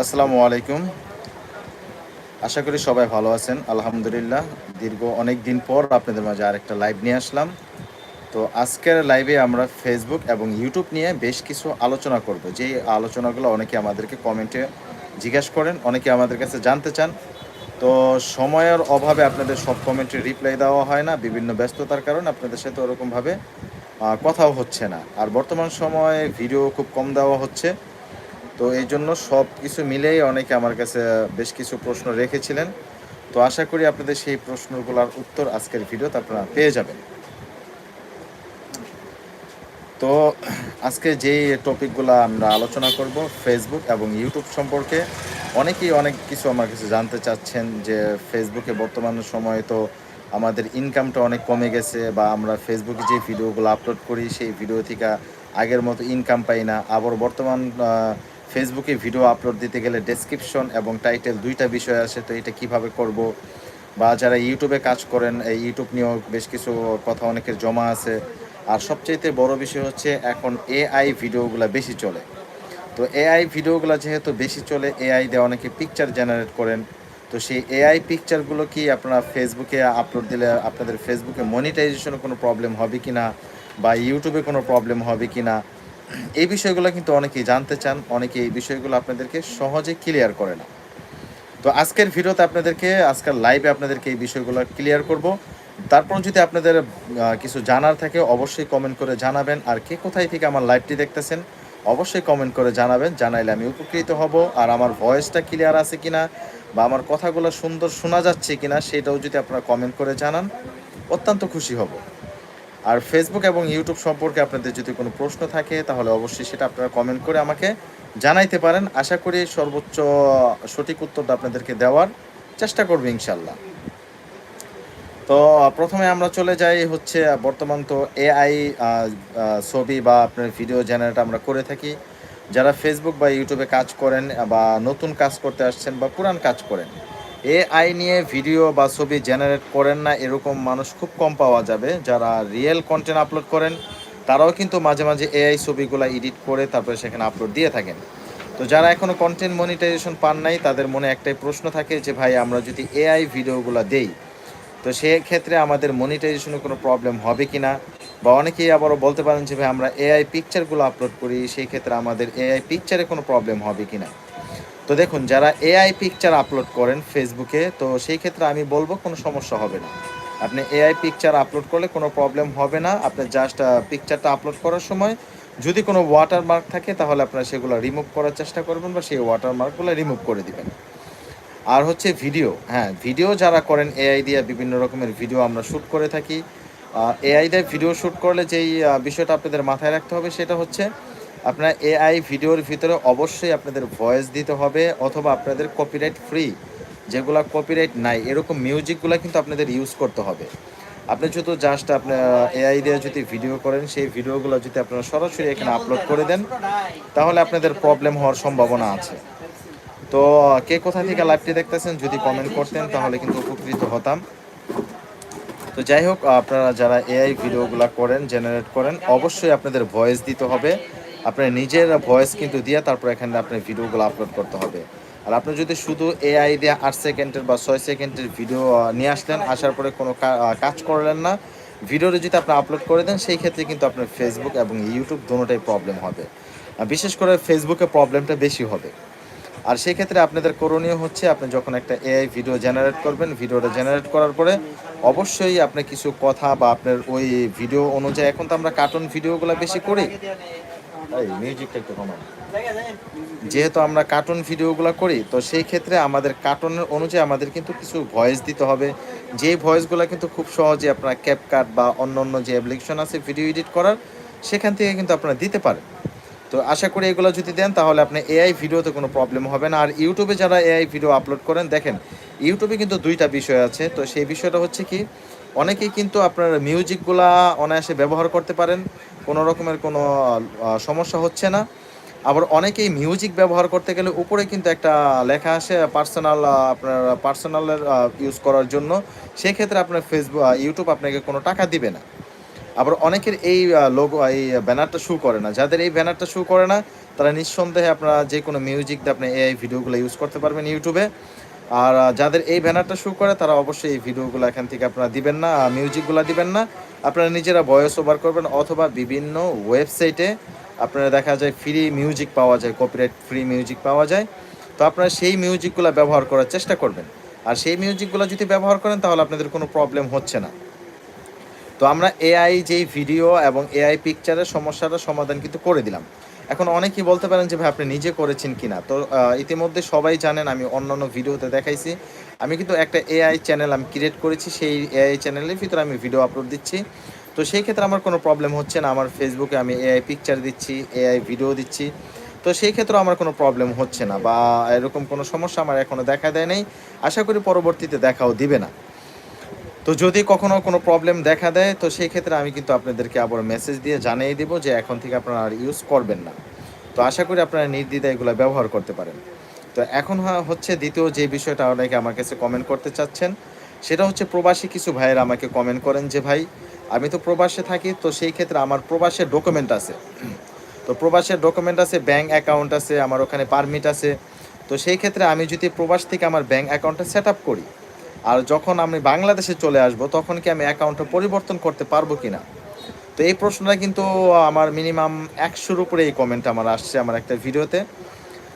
আসসালামু আলাইকুম। আশা করি সবাই ভালো আছেন। আলহামদুলিল্লাহ, দীর্ঘ অনেক দিন পর আপনাদের মাঝে আরেকটা লাইভ নিয়ে আসলাম। তো আজকের লাইভে আমরা ফেসবুক এবং ইউটিউব নিয়ে বেশ কিছু আলোচনা করব। যেই আলোচনাগুলো অনেকে আমাদেরকে কমেন্টে জিজ্ঞেস করেন, অনেকে আমাদের কাছে জানতে চান। তো সময়ের অভাবে আপনাদের সব কমেন্টে রিপ্লাই দেওয়া হয় না, বিভিন্ন ব্যস্ততার কারণে আপনাদের সাথে ওরকমভাবে কথাও হচ্ছে না। আর বর্তমান সময়ে ভিডিও খুব কম দেওয়া হচ্ছে। তো এই জন্য সব কিছু মিলেই অনেকে আমার কাছে বেশ কিছু প্রশ্ন রেখেছিলেন। তো আশা করি আপনাদের সেই প্রশ্নগুলোর উত্তর আজকের ভিডিওতে আপনারা পেয়ে যাবেন। তো আজকে যেই টপিকগুলো আমরা আলোচনা করব ফেসবুক এবং ইউটিউব সম্পর্কে, অনেকেই অনেক কিছু আমার কাছে জানতে চাচ্ছেন যে ফেসবুকে বর্তমান সময়ে তো আমাদের ইনকামটা অনেক কমে গেছে বা আমরা ফেসবুকে যে ভিডিওগুলো আপলোড করি, সেই ভিডিও থেকে আগের মতো ইনকাম পাই না। আবার বর্তমান ফেসবুকে ভিডিও আপলোড দিতে গেলে ডেসক্রিপশন এবং টাইটেল দুইটা বিষয় আছে, তো এটা কীভাবে করব? বা যারা ইউটিউবে কাজ করেন, এই ইউটিউব নিয়েও বেশ কিছু কথা অনেকের জমা আছে। আর সবচাইতে বড় বিষয় হচ্ছে, এখন এআই ভিডিওগুলো বেশি চলে। তো এআই ভিডিওগুলো যেহেতু বেশি চলে এআই দিয়ে অনেকে পিকচার জেনারেট করেন। তো সেই এআই পিকচারগুলো কি আপনারা ফেসবুকে আপলোড দিলে আপনাদের ফেসবুকে মনিটাইজেশনে কোনো প্রবলেম হবে কি না বা ইউটিউবে কোনো প্রবলেম হবে কি না এই বিষয়গুলো কিন্তু অনেকেই জানতে চান অনেকে এই বিষয়গুলো আপনাদেরকে সহজে ক্লিয়ার করে না। তো আজকের ভিডিওতে আপনাদেরকে, আজকের লাইভে আপনাদেরকে এই বিষয়গুলো ক্লিয়ার করব। তারপর যদি আপনাদের কিছু জানার থাকে, অবশ্যই কমেন্ট করে জানাবেন। আর কে কোথায় থেকে আমার লাইভটি দেখতেছেন, অবশ্যই কমেন্ট করে জানাবেন। জানাইলে আমি উপকৃত হব। আর আমার ভয়েসটা ক্লিয়ার আছে কিনা, বা আমার কথাগুলো সুন্দর শোনা যাচ্ছে কিনা, সেটাও যদি আপনারা কমেন্ট করে জানান, অত্যন্ত খুশি হব। আর ফেসবুক এবং ইউটিউব সম্পর্কে আপনাদের যদি কোনো প্রশ্ন থাকে, তাহলে অবশ্যই সেটা আপনারা কমেন্ট করে আমাকে জানাইতে পারেন। আশা করি সর্বোচ্চ, সঠিক উত্তরটা আপনাদেরকে দেওয়ার চেষ্টা করব ইনশাল্লাহ। তো প্রথমে আমরা চলে যাই হচ্ছে বর্তমান তো এআই ছবি বা আপনার ভিডিও জেনারেট আমরা করে থাকি। যারা ফেসবুক বা ইউটিউবে কাজ করেন বা নতুন কাজ করতে আসছেন বা পুরান কাজ করেন এআই নিয়ে ভিডিও বা ছবি জেনারেট করেন না, এরকম মানুষ খুব কম পাওয়া যাবে যারা রিয়েল কন্টেন্ট আপলোড করেন। তারাও কিন্তু মাঝে মাঝে এআই ছবিগুলো এডিট করে তারপরে সেখানে আপলোড দিয়ে থাকেন। তো যারা এখনও কন্টেন্ট মনিটাইজেশন পান নাই, তাদের মনে একটাই প্রশ্ন থাকে যে, ভাই, আমরা যদি এআই ভিডিওগুলো দেই, তো সেক্ষেত্রে আমাদের মনিটাইজেশনে কোনো প্রবলেম হবে কি না বা অনেকেই আবারও বলতে পারেন যে, ভাই, আমরা এআই পিকচারগুলো আপলোড করি সেই ক্ষেত্রে আমাদের এআই পিকচারে কোনো প্রবলেম হবে কি না তো দেখুন, যারা এআই পিকচার আপলোড করেন ফেসবুকে তো সেই ক্ষেত্রে আমি বলব কোনো সমস্যা হবে না। আপনি এআই পিকচার আপলোড করলে কোনো প্রবলেম হবে না। আপনি জাস্ট পিকচারটা আপলোড করার সময় যদি কোনো ওয়াটারমার্ক থাকে, তাহলে আপনারা সেগুলো রিমুভ করার চেষ্টা করবেন বা সেই ওয়াটারমার্কগুলো রিমুভ করে দিবেন। আর হচ্ছে ভিডিও হ্যাঁ ভিডিও যারা করেন এআই দিয়ে বিভিন্ন রকমের ভিডিও আমরা শ্যুট করে থাকি। এআই দিয়ে ভিডিও শ্যুট করলে যেই বিষয়টা আপনাদের মাথায় রাখতে হবে, সেটা হচ্ছে আপনার এআই ভিডিওর ভিতরে অবশ্যই আপনাদের ভয়েস দিতে হবে অথবা আপনাদের কপিরাইট ফ্রি যেগুলো কপিরাইট নাই, এরকম মিউজিকগুলো কিন্তু আপনাদের ইউজ করতে হবে। আপনি যদি জাস্ট আপনার এআই দিয়ে যদি ভিডিও করেন, সেই ভিডিওগুলো যদি আপনারা সরাসরি এখানে আপলোড করে দেন, তাহলে আপনাদের প্রবলেম হওয়ার সম্ভাবনা আছে। তো কে কোথা থেকে লাইভটি দেখতেছেন, যদি কমেন্ট করতেন, তাহলে কিন্তু উপকৃত হতাম। তো যাই হোক, আপনারা যারা এআই ভিডিওগুলো করেন জেনারেট করেন, অবশ্যই আপনাদের ভয়েস দিতে হবে। আপনার নিজের ভয়েস কিন্তু দিয়ে তারপর এখানে আপনার ভিডিওগুলো আপলোড করতে হবে। আর আপনি যদি শুধু এআই দিয়ে আট সেকেন্ডের বা ছয় সেকেন্ডের ভিডিও নিয়ে আসলেন, আসার পরে কোনো কাজ করলেন না ভিডিওটা যদি আপনি আপলোড করে দেন, সেই ক্ষেত্রে কিন্তু আপনার ফেসবুক এবং ইউটিউব দুটোটাই প্রবলেম হবে। বিশেষ করে ফেসবুকে প্রবলেমটা বেশি হবে। আর সেই ক্ষেত্রে আপনাদের করণীয় হচ্ছে, আপনি যখন একটা এআই ভিডিও জেনারেট করবেন ভিডিওটা জেনারেট করার পরে অবশ্যই আপনি কিছু কথা বা আপনার ওই ভিডিও অনুযায়ী, এখন তো আমরা কার্টুন ভিডিওগুলো বেশি করি যেহেতু আমরা কার্টুন ভিডিওগুলো করি, তো সেই ক্ষেত্রে আমাদের কার্টুনের অনুযায়ী আমাদের কিন্তু কিছু ভয়েস দিতে হবে। যেই ভয়েসগুলো কিন্তু খুব সহজে আপনার ক্যাপকাট বা অন্য অন্য যে অ্যাপ্লিকেশন আছে ভিডিও এডিট করার, সেখান থেকে কিন্তু আপনারা দিতে পারেন। তো আশা করি এগুলো যদি দেন, তাহলে আপনি এআই ভিডিওতে কোনো প্রবলেম হবে না। আর ইউটিউবে যারা এআই ভিডিও আপলোড করেন, দেখেন ইউটিউবে কিন্তু দুইটা বিষয় আছে। তো সেই বিষয়টা হচ্ছে কি অনেকেই কিন্তু আপনার মিউজিকগুলা অনায়াসে ব্যবহার করতে পারেন, কোনো রকমের কোনো সমস্যা হচ্ছে না। আবার অনেকেই মিউজিক ব্যবহার করতে গেলে উপরে কিন্তু একটা লেখা আসে, পার্সোনাল আপনার পার্সোনালের ইউজ করার জন্য। সেক্ষেত্রে আপনার ফেসবুক ইউটিউব আপনাকে কোনো টাকা দিবে না। আবার অনেকের এই লোগো, এই ব্যানারটা শু করে না। যাদের এই ব্যানারটা শু করে না, তারা নিঃসন্দেহে আপনারা যে কোনো মিউজিক দিয়ে আপনি এআই ভিডিওগুলো ইউজ করতে পারবেন ইউটিউবে আর যাদের এই ব্যানারটা শু করে, তারা অবশ্যই এই ভিডিওগুলো এখান থেকে আপনারা দিবেন না মিউজিকগুলো দিবেন না। আপনারা নিজেরা ভয়েস ওভার করবেন অথবা বিভিন্ন ওয়েবসাইটে আপনারা দেখা যায় ফ্রি মিউজিক পাওয়া যায় কপিরাইট ফ্রি মিউজিক পাওয়া যায়। তো আপনারা সেই মিউজিকগুলো ব্যবহার করার চেষ্টা করবেন। আর সেই মিউজিকগুলো যদি ব্যবহার করেন, তাহলে আপনাদের কোনো প্রবলেম হচ্ছে না। তো আমরা এআই যেই ভিডিও এবং এআই পিকচারের সমস্যাটা সমাধান কিন্তু করে দিলাম। এখন অনেকেই বলতে পারেন যে, ভাই, আপনি নিজে করেছেন কিনা? তো ইতিমধ্যে সবাই জানেন, আমি অন্যান্য ভিডিওতে দেখাইছি। আমি কিন্তু একটা এআই চ্যানেল আমি ক্রিয়েট করেছি, সেই এআই চ্যানেলের ভিতরে আমি ভিডিও আপলোড দিচ্ছি। তো সেই ক্ষেত্রে আমার কোনো প্রবলেম হচ্ছে না, আমার ফেসবুকে আমি এআই পিকচার দিচ্ছি এআই ভিডিও দিচ্ছি। তো সেই ক্ষেত্রে আমার কোনো প্রবলেম হচ্ছে না বা এরকম কোনো সমস্যা আমার এখনও দেখা দেয় নাই। আশা করি পরবর্তীতে দেখাও দিবে না। তো যদি কখনো কোনো প্রবলেম দেখা দেয়, তো সেই ক্ষেত্রে আমি কিন্তু আপনাদেরকে আবার মেসেজ দিয়ে জানিয়ে দিব যে এখন থেকে আপনারা আর ইউজ করবেন না। তো আশা করি আপনারা নির্দ্বিধায় এগুলো ব্যবহার করতে পারেন। তো এখন হচ্ছে দ্বিতীয় যে বিষয়টা অনেকে আমার কাছে কমেন্ট করতে চাচ্ছেন, সেটা হচ্ছে প্রবাসী কিছু ভাইয়েরা আমাকে কমেন্ট করেন যে, ভাই, আমি তো প্রবাসে থাকি, তো সেই ক্ষেত্রে আমার প্রবাসের ডকুমেন্ট আছে। তো প্রবাসের ডকুমেন্ট আছে ব্যাঙ্ক অ্যাকাউন্ট আছে, আমার ওখানে পারমিট আছে। তো সেই ক্ষেত্রে আমি যদি প্রবাস থেকে আমার ব্যাঙ্ক অ্যাকাউন্টটা সেট আপ করি আর যখন আমি বাংলাদেশে চলে আসব, তখন কি আমি অ্যাকাউন্টটা পরিবর্তন করতে পারব কি না তো এই প্রশ্নটা কিন্তু আমার মিনিমাম একশোর উপরে এই কমেন্ট আমার আসছে আমার একটা ভিডিওতে।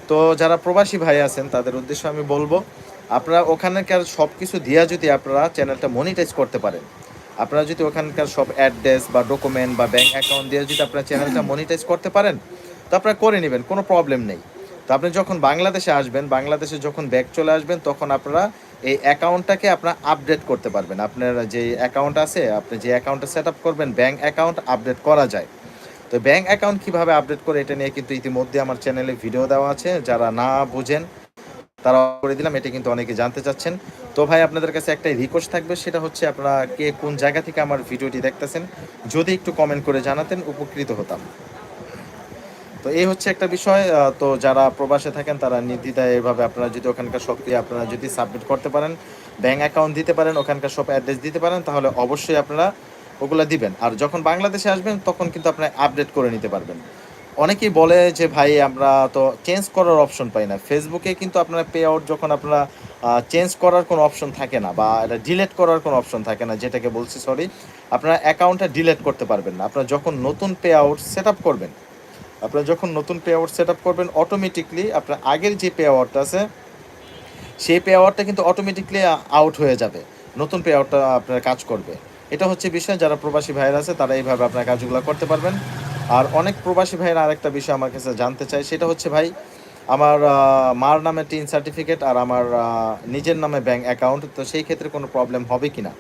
তো যারা প্রবাসী ভাই আছেন, তাদের উদ্দেশ্যে আমি বলব, আপনারা ওখানকার সব কিছু দিয়া যদি আপনারা চ্যানেলটা মনিটাইজ করতে পারেন, আপনারা যদি ওখানকার সব অ্যাড্রেস বা ডকুমেন্ট বা ব্যাঙ্ক অ্যাকাউন্ট দিয়ে যদি আপনার চ্যানেলটা মনিটাইজ করতে পারেন, তো আপনারা করে নেবেন, কোনো প্রবলেম নেই। তো আপনি যখন বাংলাদেশে আসবেন, বাংলাদেশে যখন ব্যাক চলে আসবেন, তখন আপনারা এই অ্যাকাউন্টটাকে আপনারা আপডেট করতে পারবেন। আপনার যে অ্যাকাউন্ট আছে, আপনি যে অ্যাকাউন্টটা সেট আপ করবেন ব্যাঙ্ক অ্যাকাউন্ট আপডেট করা যায়। তো ব্যাঙ্ক অ্যাকাউন্ট কীভাবে আপডেট করে, এটা নিয়ে কিন্তু ইতিমধ্যে আমার চ্যানেলে ভিডিও দেওয়া আছে। যারা না বোঝেন, তারা করে দিলাম, এটা কিন্তু অনেকে জানতে চাচ্ছেন। তো ভাই, আপনাদের কাছে একটাই রিকোয়েস্ট থাকবে, সেটা হচ্ছে আপনারা কে কোন জায়গা থেকে আমার ভিডিওটি দেখতেছেন, যদি একটু কমেন্ট করে জানাতেন, উপকৃত হতাম। তো এই হচ্ছে একটা বিষয় তো যারা প্রবাসে থাকেন তারা নির্দ্বিধায় এভাবে আপনারা যদি ওখানকার সব আপনারা যদি সাবমিট করতে পারেন ব্যাংক অ্যাকাউন্ট দিতে পারেন, ওখানকার সব অ্যাড্রেস দিতে পারেন, তাহলে অবশ্যই আপনারা ওগুলো দিবেন। আর যখন বাংলাদেশে আসবেন, তখন কিন্তু আপনারা আপডেট করে নিতে পারবেন। অনেকেই বলে যে, ভাই, আমরা তো চেঞ্জ করার অপশন পাই না। ফেসবুকে কিন্তু আপনারা পে আউট যখন আপনারা চেঞ্জ করার কোনো অপশন থাকে না বা এটা ডিলেট করার কোনো অপশন থাকে না, যেটাকে বলছি সরি আপনারা অ্যাকাউন্টটা ডিলেট করতে পারবেন না। আপনারা যখন নতুন পে আউট সেট আপ করবেন আপনারা যখন নতুন পে আউট সেট করবেন অটোমেটিকলি আপনার আগের যে পে আউটটা আছে, সেই পে আউটটা কিন্তু অটোমেটিকলি আউট হয়ে যাবে। নতুন পে আউটটা আপনার কাজ করবে। এটা হচ্ছে বিষয়, যারা প্রবাসী ভাইয়ের আছে, তারা এইভাবে আপনার কাজগুলো করতে পারবেন। আর অনেক প্রবাসী ভাইয়েরা আরেকটা বিষয় আমার কাছে জানতে চাই সেটা হচ্ছে ভাই, আমার মার নামে টিন সার্টিফিকেট আর আমার নিজের নামে ব্যাংক অ্যাকাউন্ট তো সেই ক্ষেত্রে কোনো প্রবলেম হবে কি না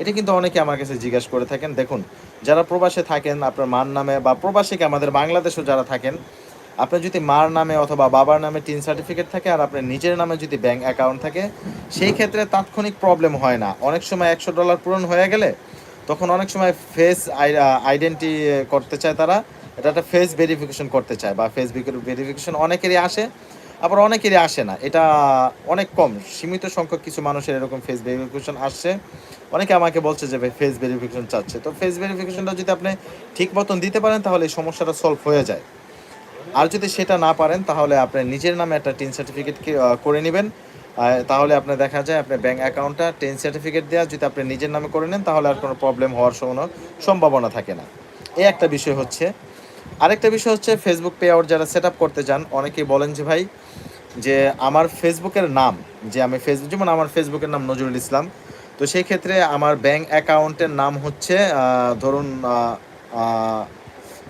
এটা কিন্তু অনেকে আমার কাছে জিজ্ঞাসা করে থাকেন। দেখুন, যারা প্রবাসে থাকেন, আপনার মার নামে বা প্রবাসীকে আমাদের বাংলাদেশেও যারা থাকেন, আপনার যদি মার নামে অথবা বাবার নামে টিন সার্টিফিকেট থাকে আর আপনার নিজের নামে যদি ব্যাংক অ্যাকাউন্ট থাকে, সেই ক্ষেত্রে তাৎক্ষণিক প্রবলেম হয় না। অনেক সময় একশো ডলার পূরণ হয়ে গেলে তখন অনেক সময় ফেস আইডেন্টি করতে চায় তারা। এটা একটা ফেস ভেরিফিকেশন করতে চায় বা ফেস ভেরিফিকেশন অনেকেরই আসে। আবার অনেকেরই আসে না। এটা অনেক কম। সীমিত সংখ্যক কিছু মানুষের এরকম ফেস ভেরিফিকেশন আসছে। অনেকে আমাকে বলছে যে, ভাই ফেস ভেরিফিকেশন চাচ্ছে। তো ফেস ভেরিফিকেশনটা যদি আপনি ঠিক মতন দিতে পারেন, তাহলে এই সমস্যাটা সলভ হয়ে যায়। আর যদি সেটা না পারেন, তাহলে আপনি নিজের নামে একটা টিন সার্টিফিকেট করে নেবেন। তাহলে আপনার দেখা যায়, আপনার ব্যাঙ্ক অ্যাকাউন্টটা টেন সার্টিফিকেট দেওয়া, যদি আপনি নিজের নামে করে নেন, তাহলে আর কোনো প্রবলেম হওয়ার কোনো সম্ভাবনা থাকে না। এই একটা বিষয় হচ্ছে। আরেকটা বিষয় হচ্ছে ফেসবুক পে আউট যারা সেট করতে চান অনেকেই বলেন যে ভাই, যে আমার ফেসবুকের নাম, যে আমি ফেসবুক যেমন আমার ফেসবুকের নাম নজরুল ইসলাম, তো সেই ক্ষেত্রে আমার ব্যাংক অ্যাকাউন্টের নাম হচ্ছে ধরুন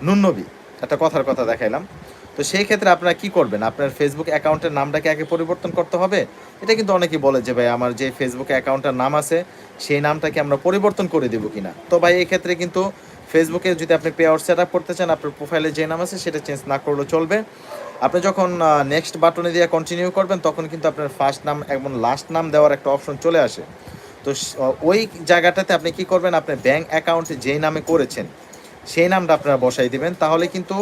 নুন্নবী। একটা কথার কথা দেখাইলাম। তো সেই ক্ষেত্রে আপনারা কি করবেন? আপনার ফেসবুক অ্যাকাউন্টের নামটাকে আগে পরিবর্তন করতে হবে? এটা কিন্তু অনেকেই বলে যে ভাই, আমার যে ফেসবুক অ্যাকাউন্টের নাম আছে, সেই নামটাকে আমরা পরিবর্তন করে দেবো কিনা? তো ভাই এই ক্ষেত্রে কিন্তু ফেসবুকে যদি আপনি পে আউট সেট আপ করতে চান, আপনার প্রোফাইলে যে নাম আছে সেটা চেঞ্জ না করলেও চলবে। আপনি যখন নেক্সট বাটনে দিয়ে কন্টিনিউ করবেন, তখন কিন্তু আপনার ফার্স্ট নাম এবং লাস্ট নাম দেওয়ার একটা অপশন চলে আসে। তো ওই জায়গাটাতে আপনি কি করবেন, আপনি ব্যাঙ্ক অ্যাকাউন্টে যেই নামে করেছেন, সেই নামটা আপনারা বসাই দিবেন। তাহলে কিন্তু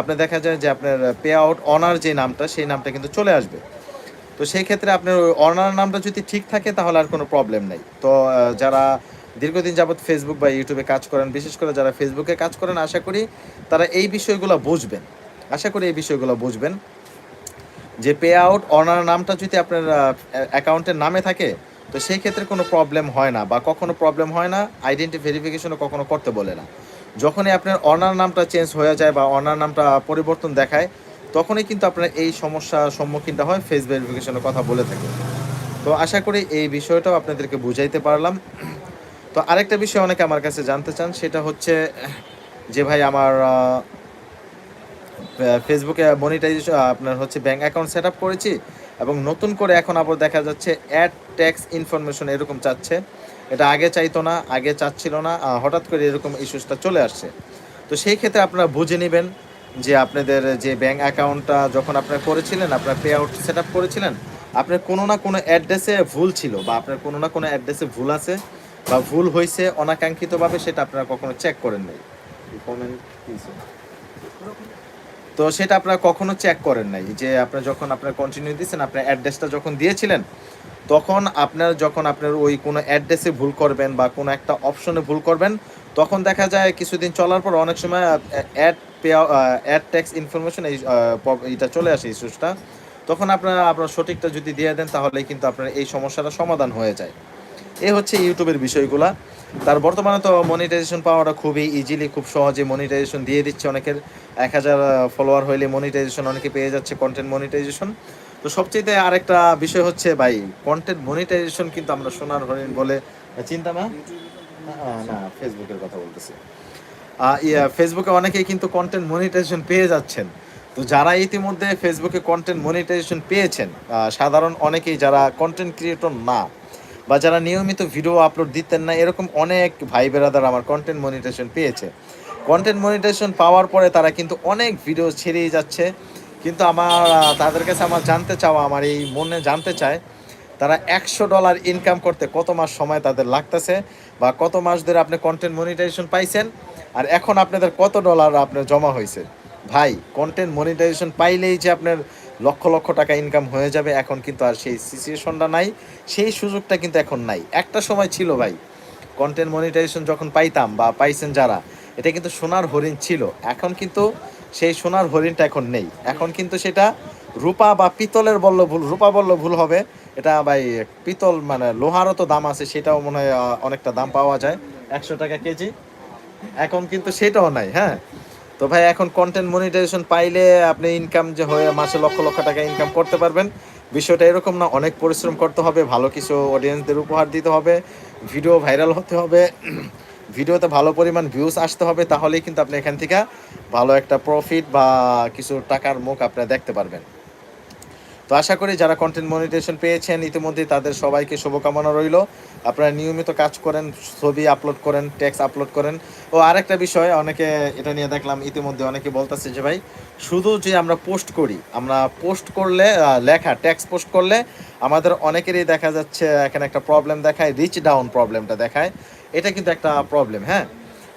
আপনি দেখা যায় যে আপনার পে আউট অনার যে নামটা, সেই নামটা কিন্তু চলে আসবে। তো সেই ক্ষেত্রে আপনার অনার নামটা যদি ঠিক থাকে, তাহলে আর কোনো প্রবলেম নেই। তো যারা দীর্ঘদিন যাবৎ ফেসবুক বা ইউটিউবে কাজ করেন। বিশেষ করে যারা ফেসবুকে কাজ করেন, আশা করি তারা এই বিষয়গুলো বুঝবেন। আশা করি এই বিষয়গুলো বুঝবেন। যে পে আউট অনার নামটা যদি আপনার অ্যাকাউন্টের নামে থাকে, তো সেই ক্ষেত্রে কোনো প্রবলেম হয় না বা কখনো প্রবলেম হয় না আইডেন্টি ভেরিফিকেশনও কখনো করতে বলে না। যখনই আপনার অনার নামটা চেঞ্জ হয়ে যায় বা অনার নামটা পরিবর্তন দেখায়, তখনই কিন্তু আপনার এই সমস্যার সম্মুখীনটা হয় ফেস ভেরিফিকেশনের কথা বলে থাকে। তো আশা করি এই বিষয়টাও আপনাদেরকে বুঝাইতে পারলাম। তো আরেকটা বিষয় অনেকে আমার কাছে জানতে চান, সেটা হচ্ছে, যে ভাই আমার ফেসবুকে মনিটাইজেশন আপনার হচ্ছে ব্যাঙ্ক অ্যাকাউন্ট সেট আপ করেছি এবং নতুন করে এখন আবার দেখা যাচ্ছে অ্যাড ট্যাক্স ইনফরমেশন এরকম চাচ্ছে। এটা আগে চাইতো না, আগে চাচ্ছিল না হঠাৎ করে এরকম ইস্যুসটা চলে আসছে। তো সেই ক্ষেত্রে আপনারা বুঝে নেবেন যে আপনাদের যে ব্যাঙ্ক অ্যাকাউন্টটা যখন আপনারা করেছিলেন, আপনার পে আউট সেট আপ করেছিলেন, আপনার কোনো না কোনো অ্যাড্রেসে ভুল ছিল বা আপনার কোনো না কোনো অ্যাড্রেসে ভুল আছে। বা ভুল হয়েছে অনাকাঙ্ক্ষিতভাবে সেটা আপনারা কখনো চেক করেন নাই? কমেন্ট তো সেটা আপনারা কখনো চেক করেন নাই? যে আপনার যখন আপনার কন্টিনিউ দিয়েছেন আপনার অ্যাড্রেসটা যখন দিয়েছিলেন তখন আপনার যখন আপনার ওই কোনো অ্যাড্রেসে ভুল করবেন বা কোনো একটা অপশনে ভুল করবেন তখন দেখা যায় কিছুদিন চলার পর অনেক সময় ad pay ad tax information এই এইটা চলে আসে ইস্যুসটা তখন আপনারা আপনার সঠিকটা যদি দিয়ে দেন তাহলে কিন্তু আপনার এই সমস্যাটা সমাধান হয়ে যায়। এ হচ্ছে ইউটিউবের বিষয়গুলা। তার বর্তমানে তো মনিটাইজেশন পাওয়াটা খুবই ইজিলি খুব সহজে মনিটাইজেশন দিয়ে দিচ্ছে অনেকের। এক হাজার ফলোয়ার হইলে মনিটাইজেশন অনেকে পেয়ে যাচ্ছে কন্টেন্ট মনিটাইজেশন তো সবচেয়ে আরেকটা বিষয় হচ্ছে ভাই কন্টেন্ট মনিটাইজেশন কিন্তু আমরা সোনার হরিণ বলে চিন্তা না? না ফেসবুকের কথা বলতেছি। ইয়া, ফেসবুকে অনেকেই কিন্তু কন্টেন্ট মনিটাইজেশন পেয়ে যাচ্ছেন। তো যারা ইতিমধ্যে ফেসবুকে কন্টেন্ট মনিটাইজেশন পেয়েছেন সাধারণ অনেকেই যারা কন্টেন্ট ক্রিয়েটর না বা যারা নিয়মিত ভিডিও আপলোড দিতেন না, এরকম অনেক ভাই বেরাদার আমার কন্টেন্ট মনিটেশন পেয়েছে। কন্টেন্ট মনিটেশন পাওয়ার পরে তারা কিন্তু অনেক ভিডিও ছেড়েই যাচ্ছে। কিন্তু আমার তাদের কাছে আমার জানতে চাওয়া, আমার এই মনে জানতে চায়, তারা একশো ডলার ইনকাম করতে কত মাস সময় তাদের লাগতেছে বা কত মাস ধরে আপনি কন্টেন্ট মনিটাইজেশন পাইছেন আর এখন আপনাদের কত ডলার আপনার জমা হয়েছে ভাই কন্টেন্ট মনিটাইজেশন পাইলেই যে আপনার লক্ষ লক্ষ টাকা ইনকাম হয়ে যাবে, এখন কিন্তু আর সেই সিচুয়েশনটা নাই, সেই সুযোগটা কিন্তু এখন নাই। একটা সময় ছিল ভাই কন্টেন্ট মনিটাইজেশন যখন পাইতাম বা পাইছেন যারা, এটা কিন্তু সোনার হরিণ ছিল। এখন কিন্তু সেই সোনার হরিণটা এখন নেই। এখন কিন্তু সেটা রূপা বা পিতলের বলল ভুল, রূপা বলল ভুল হবে। এটা ভাই পিতল মানে লোহারও তো দাম আছে, সেটাও মনে হয় অনেকটা দাম পাওয়া যায়। একশো টাকা কেজি। এখন কিন্তু সেটাও নাই হ্যাঁ? তো ভাই, এখন কন্টেন্ট মনিটাইজেশন পাইলে আপনি ইনকাম যে হয়ে, মাসে লক্ষ লক্ষ টাকা ইনকাম করতে পারবেন। বিষয়টা এরকম না, অনেক পরিশ্রম করতে হবে, ভালো কিছু অডিয়েন্সদের উপহার দিতে হবে ভিডিও ভাইরাল হতে হবে ভিডিওতে ভালো পরিমাণ ভিউজ আসতে হবে, তাহলেই কিন্তু আপনি এখান থেকে ভালো একটা প্রফিট বা কিছু টাকার মুখ আপনি দেখতে পারবেন। তো আশা করি যারা কন্টেন্ট মনিটাইজেশন পেয়েছেন, ইতিমধ্যে তাদের সবাইকে শুভকামনা রইল। আপনারা নিয়মিত কাজ করেন, ছবি আপলোড করেন টেক্সট আপলোড করেন। ও, আরেকটা বিষয়, অনেকে এটা নিয়ে দেখলাম, ইতিমধ্যে অনেকে বলতেছে যে, ভাই, শুধু যে আমরা পোস্ট করি, আমরা পোস্ট করলে লেখা টেক্সট পোস্ট করলে আমাদের অনেকেরই দেখা যাচ্ছে, এখানে একটা প্রবলেম দেখায় রিচ ডাউন প্রবলেমটা দেখায়। এটা কিন্তু একটা প্রবলেম হ্যাঁ?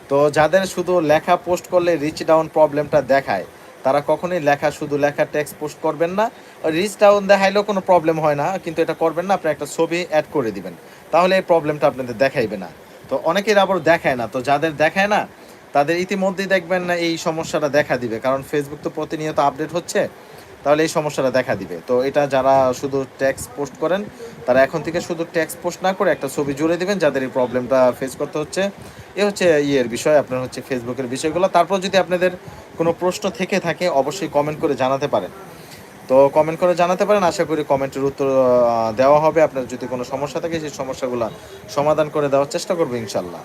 তো যাদের শুধু লেখা পোস্ট করলে রিচ ডাউন প্রবলেমটা দেখায় তারা কখনোই লেখা, শুধু লেখা টেক্সট পোস্ট করবেন না। রিচ ডাউন দেখাইলেও কোনো প্রবলেম হয় না, কিন্তু এটা করবেন না, আপনি একটা ছবি অ্যাড করে দিবেন। তাহলে এই প্রবলেমটা আপনাদের দেখাইবে না। তো অনেকের আবার দেখায় না, তো যাদের দেখায় না, তাদের ইতিমধ্যেই দেখবেন না এই সমস্যাটা দেখা দিবে। কারণ ফেসবুক তো প্রতিনিয়ত আপডেট হচ্ছে, তাহলে এই সমস্যাটা দেখা দিবে। তো এটা যারা শুধু টেক্সট পোস্ট করেন তারা এখন থেকে শুধু ট্যাক্স পোস্ট না করে একটা ছবি জুড়ে দিবেন যাদের এই প্রবলেমটা ফেস করতে হচ্ছে। এ হচ্ছে ইয়ের বিষয়, আপনার হচ্ছে ফেসবুকের বিষয়গুলো। তারপর যদি আপনাদের কোনো প্রশ্ন থেকে থাকে, অবশ্যই কমেন্ট করে জানাতে পারেন। তো কমেন্ট করে জানাতে পারেন, আশা করি কমেন্টের উত্তর দেওয়া হবে। আপনার যদি কোনো সমস্যা থাকে, সেই সমস্যাগুলো সমাধান করে দেওয়ার চেষ্টা করব ইনশাল্লাহ।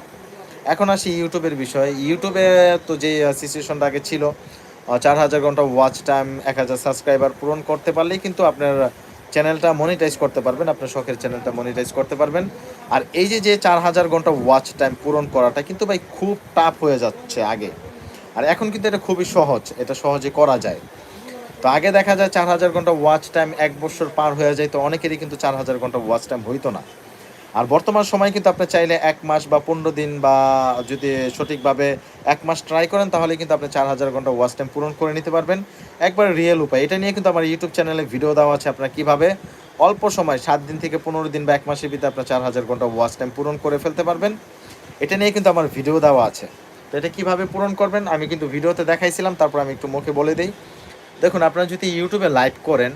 এখন আসি ইউটিউবের বিষয়। ইউটিউবে তো যে সিচুয়েশনটা আগে ছিল চার হাজার ঘণ্টা ওয়াচ টাইম এক হাজার সাবস্ক্রাইবার পূরণ করতে পারলেই কিন্তু আপনার চ্যানেলটা মনিটাইজ করতে পারবেন, আপনার শখের চ্যানেলটা মনিটাইজ করতে পারবেন। আর এই যে যে চার হাজার ঘণ্টা ওয়াচ টাইম পূরণ করাটা কিন্তু ভাই খুব টাফ হয়ে যাচ্ছে আগে। আর এখন কিন্তু এটা খুবই সহজ, এটা সহজে করা যায়। তো আগে দেখা যায় চার হাজার ঘণ্টা ওয়াচ টাইম এক বছর পার হয়ে যায়, তো অনেকেরই কিন্তু চার হাজার ঘণ্টা ওয়াচ টাইম হইতো না। আর বর্তমান সময় কিন্তু আপনি চাইলে এক মাস বা পনেরো দিন বা যদি সঠিকভাবে এক মাস ট্রাই করেন, তাহলে কিন্তু আপনি চার হাজার ঘণ্টা ওয়াচ টাইম পূরণ করে নিতে পারবেন। একবার রিয়েল উপায়, এটা নিয়ে কিন্তু আমার ইউটিউব চ্যানেলে ভিডিও দেওয়া আছে আপনারা কীভাবে। অল্প সময়, সাত দিন থেকে পনেরো দিন বা এক মাসের ভিতরে আপনার চার হাজার ঘণ্টা ওয়াচ টাইম পূরণ করে ফেলতে পারবেন। এটা নিয়ে কিন্তু আমার ভিডিও দেওয়া আছে। তো এটা কীভাবে পূরণ করবেন, আমি কিন্তু ভিডিওতে দেখাইছিলাম, তারপর আমি একটু মুখে বলে দিই। দেখুন, আপনারা যদি ইউটিউবে লাইভ করেন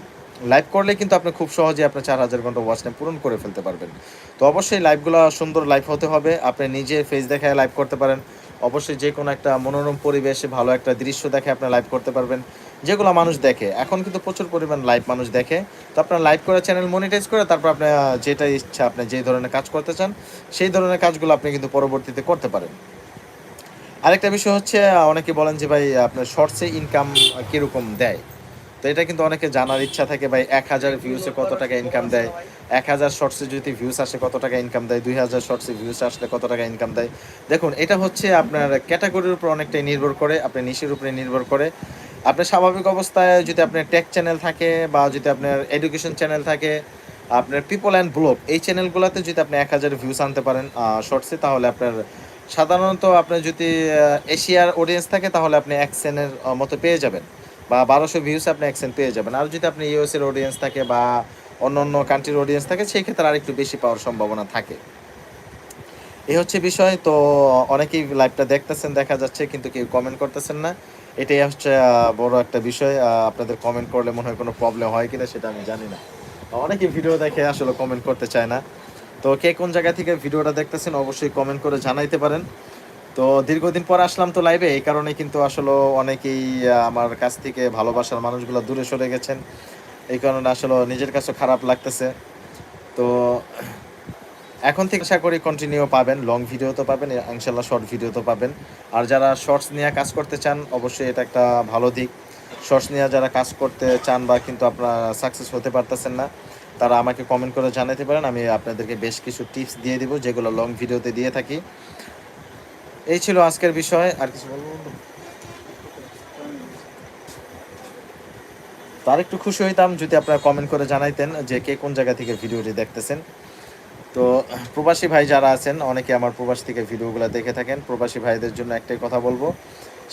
লাইভ করলে কিন্তু আপনি খুব সহজে আপনার চার হাজার ঘণ্টা ওয়াচ টাইম পূরণ করে ফেলতে পারবেন। তো অবশ্যই লাইভগুলো সুন্দর লাইভ হতে হবে। আপনি নিজে ফেস দেখায় লাইভ করতে পারেন। অবশ্যই যে কোনো একটা মনোরম পরিবেশে ভালো একটা দৃশ্য দেখে আপনি লাইভ করতে পারবেন। যেগুলো মানুষ দেখে। এখন কিন্তু প্রচুর পরিমাণ লাইভ মানুষ দেখে। তো আপনার লাইভ করে চ্যানেল মনিটাইজ করে তারপর আপনি যেটা ইচ্ছা আপনি যে ধরনের কাজ করতে চান, সেই ধরনের কাজগুলো আপনি কিন্তু পরবর্তীতে করতে পারেন। আরেকটা বিষয় হচ্ছে অনেকে বলেন যে ভাই, আপনার শর্টসে ইনকাম কীরকম দেয়? তো এটা কিন্তু অনেকে জানার ইচ্ছা থাকে, ভাই, এক হাজার ভিউসে কত টাকা ইনকাম দেয়? এক হাজার শর্টসে যদি ভিউস আসে, কত টাকা ইনকাম দেয়? দুই হাজার শর্টসে ভিউস আসলে কত টাকা ইনকাম দেয়? দেখুন, এটা হচ্ছে আপনার ক্যাটাগরির উপর অনেকটাই নির্ভর করে, আপনি নিশের উপরে নির্ভর করে। আপনার স্বাভাবিক অবস্থায় যদি আপনার টেক চ্যানেল থাকে বা যদি আপনার এডুকেশন চ্যানেল থাকে, আপনার পিপল অ্যান্ড ব্লগ এই চ্যানেলগুলোতে যদি আপনি এক হাজার ভিউস আনতে পারেন শর্টসে তাহলে আপনার সাধারণত আপনার যদি এশিয়ার অডিয়েন্স থাকে, তাহলে আপনি এক সেনের মতো পেয়ে যাবেন। বা বারোশো ভিউস আপনি এক পেয়ে যাবেন। আর যদি আপনি ইউএস এর অডিয়েন্স থাকে বা অন্য অন্য কান্ট্রির অডিয়েন্স থাকে, সেই ক্ষেত্রে আরেকটু বেশি পাওয়ার সম্ভাবনা থাকে। এই হচ্ছে বিষয়, তো অনেকেই লাইভটা দেখতেছেন, দেখা যাচ্ছে, কিন্তু কেউ কমেন্ট করতেছেন না। এটাই হচ্ছে বড় একটা বিষয়। আপনাদের কমেন্ট করলে মনে হয় কোনো প্রবলেম হয় কিনা সেটা আমি জানি না। অনেকেই ভিডিও দেখে আসলে কমেন্ট করতে চায় না। তো কে কোন জায়গা থেকে ভিডিওটা দেখতেছেন, অবশ্যই কমেন্ট করে জানাইতে পারেন। তো দীর্ঘদিন পর আসলাম তো লাইভে এই কারণে কিন্তু আসলে অনেকেই আমার কাছ থেকে ভালোবাসার মানুষগুলো দূরে সরে গেছেন। এই কারণে আসলে নিজের কাছে খারাপ লাগতেছে। তো এখন থেকে আশা করি কন্টিনিউ পাবেন লং ভিডিও তো পাবেন ইনশাল্লাহ শর্ট ভিডিও তো পাবেন। আর যারা শর্টস নিয়ে কাজ করতে চান, অবশ্যই এটা একটা ভালো দিক। শর্টস নিয়ে যারা কাজ করতে চান বা কিন্তু আপনারা সাকসেস হতে পারতেছেন না, তারা আমাকে কমেন্ট করে জানাতে পারেন। আমি আপনাদেরকে বেশ কিছু টিপস দিয়ে দিব, যেগুলো লং ভিডিওতে দিয়ে থাকি। এই ছিল আজকের বিষয়, আর কিছু বলব বন্ধু? তো আর একটু খুশি হইতাম যদি আপনারা কমেন্ট করে জানাইতেন যে কে কোন জায়গা থেকে ভিডিওটি দেখতেছেন। তো, প্রবাসী ভাই যারা আছেন, অনেকে আমার প্রবাস থেকে ভিডিওগুলো দেখে থাকেন। প্রবাসী ভাইদের জন্য একটাই কথা বলব,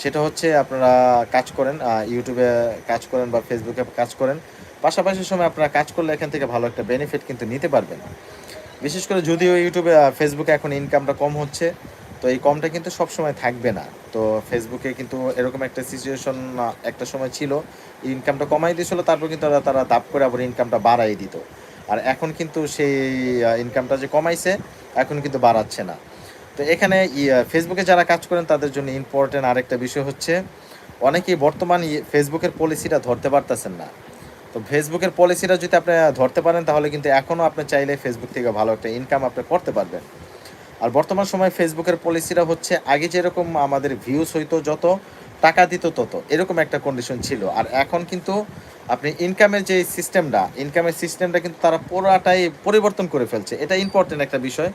সেটা হচ্ছে আপনারা কাজ করেন ইউটিউবে কাজ করেন বা ফেসবুকে কাজ করেন, পাশাপাশি সময় আপনারা কাজ করলে এখান থেকে ভালো একটা বেনিফিট কিন্তু নিতে পারবেন। বিশেষ করে যদিও ইউটিউবে ফেসবুকে এখন ইনকামটা কম হচ্ছে তো এই কমটা কিন্তু সব সময় থাকবে না। তো ফেসবুকে কিন্তু এরকম একটা সিচুয়েশন একটা সময় ছিল ইনকামটা কমাই দিয়েছিল, তারপর কিন্তু তারা দাপ করে আবার ইনকামটা বাড়াই দিত। আর এখন কিন্তু সেই ইনকামটা যে কমাইছে, এখন কিন্তু বাড়াচ্ছে না। তো এখানে ফেসবুকে যারা কাজ করেন, তাদের জন্য ইম্পর্টেন্ট আরেকটা বিষয় হচ্ছে, অনেকেই বর্তমান ফেসবুকের পলিসিটা ধরতে পারতেছেন না। তো ফেসবুকের পলিসিটা যদি আপনি ধরতে পারেন, তাহলে কিন্তু এখনও আপনি চাইলে ফেসবুক থেকে ভালো একটা ইনকাম আপনি করতে পারবেন। আর বর্তমান সময় ফেসবুকের পলিসিটা হচ্ছে আগে যেরকম আমাদের ভিউজ হইতো যত, টাকা দিত তত, এরকম একটা কন্ডিশন ছিল। আর এখন কিন্তু আপনি ইনকামের যে সিস্টেমটা ইনকামের সিস্টেমটা কিন্তু তারা পুরাটাই পরিবর্তন করে ফেলছে। এটা ইম্পর্টেন্ট একটা বিষয়।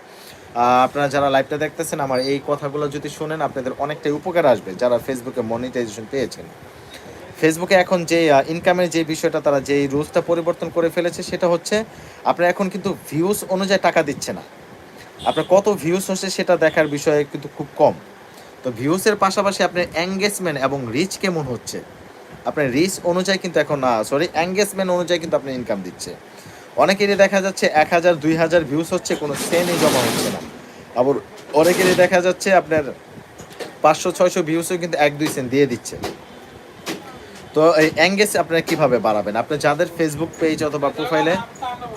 আপনারা যারা লাইভটা দেখতেছেন, আমার এই কথাগুলো যদি শোনেন, আপনাদের অনেকটাই উপকার আসবে যারা ফেসবুকে মনিটাইজেশন পেয়েছেন। ফেসবুকে এখন যে ইনকামের যে বিষয়টা, তারা যেই রুলসটা পরিবর্তন করে ফেলেছে, সেটা হচ্ছে, আপনারা এখন কিন্তু ভিউজ অনুযায়ী টাকা দিচ্ছে না। আপনার কত ভিউজ হচ্ছে সেটা দেখার বিষয়ে কিন্তু খুব কম। তো ভিউসের পাশাপাশি আপনার এঙ্গেজমেন্ট এবং রিচ কেমন হচ্ছে? আপনার রিচ অনুযায়ী কিন্তু এখন, না সরি এঙ্গেজমেন্ট অনুযায়ী কিন্তু আপনি ইনকাম দিচ্ছে। অনেকেরই দেখা যাচ্ছে এক হাজার, দুই হাজার ভিউস হচ্ছে, কোনো সেনই জমা হচ্ছে না। আবার অনেকেরই দেখা যাচ্ছে আপনার পাঁচশো, ছয়শো ভিউসও কিন্তু এক, দুই সেন্ট দিয়ে দিচ্ছে। তো এই এঙ্গেজ আপনারা কীভাবে বাড়াবেন? আপনি যাদের ফেসবুক পেজ অথবা প্রোফাইলে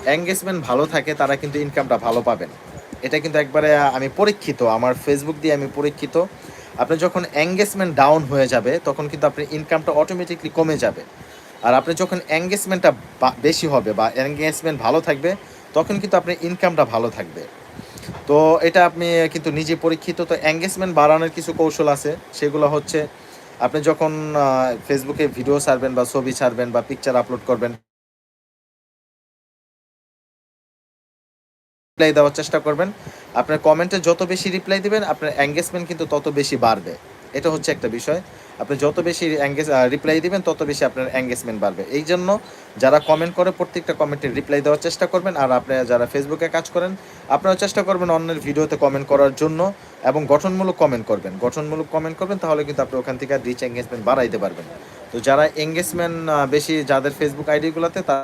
এঙ্গেজমেন্ট ভালো থাকে, তারা কিন্তু ইনকামটা ভালো পাবেন। এটা কিন্তু একবারে আমি পরীক্ষিত, আমার ফেসবুক দিয়ে আমি পরীক্ষিত। আপনি যখন এঙ্গেজমেন্ট ডাউন হয়ে যাবে, তখন কিন্তু আপনার ইনকামটা অটোমেটিকলি কমে যাবে। আর আপনি যখন এঙ্গেজমেন্টটা বেশি হবে বা এঙ্গেজমেন্ট ভালো থাকবে, তখন কিন্তু আপনার ইনকামটা ভালো থাকবে। তো এটা আপনি কিন্তু নিজে পরীক্ষিত, তো এঙ্গেজমেন্ট বাড়ানোর কিছু কৌশল আছে। সেগুলো হচ্ছে, আপনি যখন ফেসবুকে ভিডিও ছাড়বেন বা ছবি ছাড়বেন বা পিকচার আপলোড করবেন রিপ্লাই দেওয়ার চেষ্টা করবেন। আপনার কমেন্টে যত বেশি রিপ্লাই দিবেন, আপনার এঙ্গেজমেন্ট কিন্তু তত বেশি বাড়বে। এটা হচ্ছে একটা বিষয়। আপনি যত বেশি এঙ্গেজ রিপ্লাই দিবেন, তত বেশি আপনার এঙ্গেজমেন্ট বাড়বে। এই জন্য যারা কমেন্ট করে, প্রত্যেকটা কমেন্টের রিপ্লাই দেওয়ার চেষ্টা করবেন। আর আপনারা যারা ফেসবুকে কাজ করেন আপনারা চেষ্টা করবেন অন্যের ভিডিওতে কমেন্ট করার জন্য এবং গঠনমূলক কমেন্ট করবেন। গঠনমূলক কমেন্ট করবেন, তাহলে কিন্তু আপনি ওখান থেকে রিচ এঙ্গেজমেন্ট বাড়াইতে পারবেন তো যারা এঙ্গেজমেন্ট বেশি, যাদের ফেসবুক আইডিগুলোতে তা